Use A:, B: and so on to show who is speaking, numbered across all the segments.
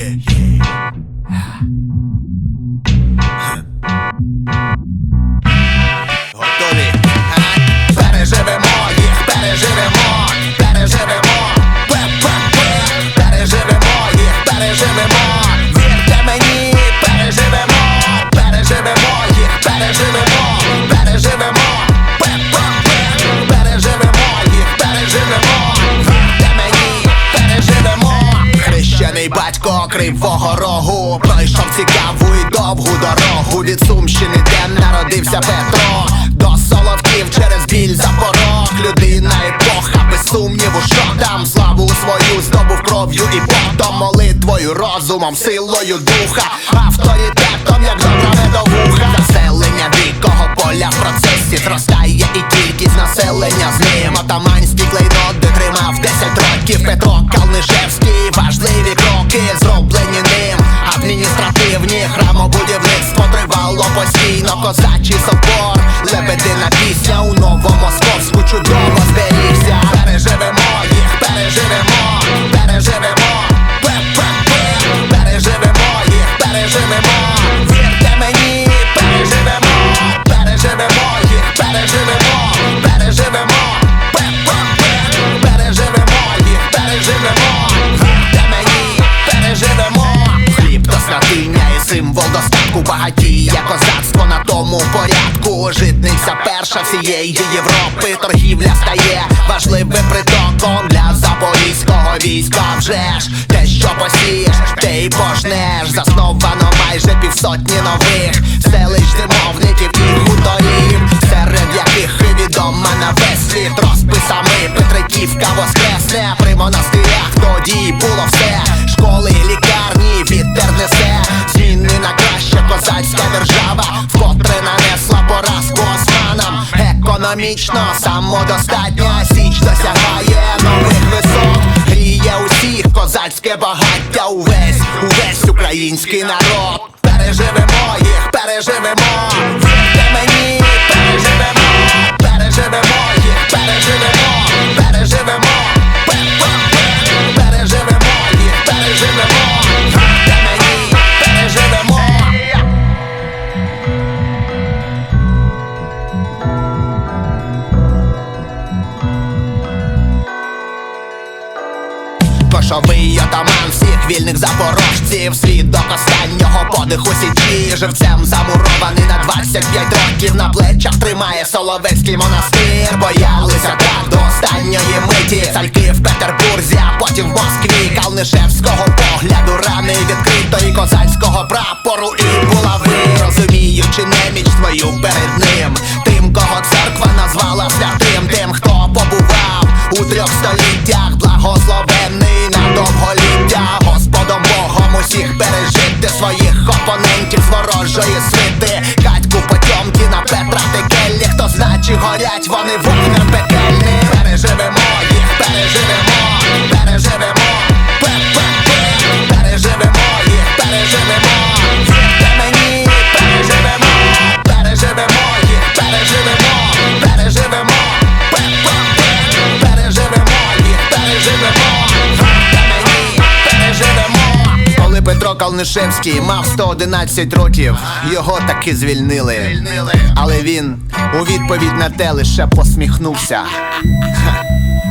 A: yeah. Ah. Кривого рогу. Пройшов цікаву і довгу дорогу. Від Сумщини, де народився Петро. До Соловків через біль за порог Людина епоха, без сумніву, що там. Славу свою здобув кров'ю і потом. Молитвою, розумом, силою духа, авторитетом, no kozaci są por Lebedy na é misję, nową moskowską cudową Житниця всієї Європи Торгівля стає важливим притоком для запорізького війська. Вже ж те, що посієш, те й пожнеш. Засновано майже півсотні нових селищ, зимовників і хуторів Серед яких відома на весь світ. Розписами Петриківка воскресне. При монастирях тоді було все. Школи, лікарні, вітер несе. Зміни на краще козацька держава Економічно самодостатня Січ досягає нових висот. Гріє усіх козацьке багаття Увесь, увесь український народ. Переживемо їх, переживемо Кошовий отаман всіх вільних запорожців. Свідок останнього подиху січі Живцем замурований на 25 років. На плечах тримає Соловецький монастир. Боялися так до останньої миті. Царьки століттях Благословений на довголіття. Господом Богом усіх пережити своїх опонентів з ворожої свити Коли Петро Калнишевський мав 111 років, його таки звільнили. Але він у відповідь на те лише посміхнувся.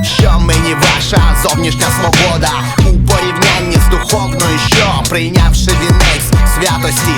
A: Що мені ваша зовнішня свобода у порівнянні з духовною, що прийнявши вінець святості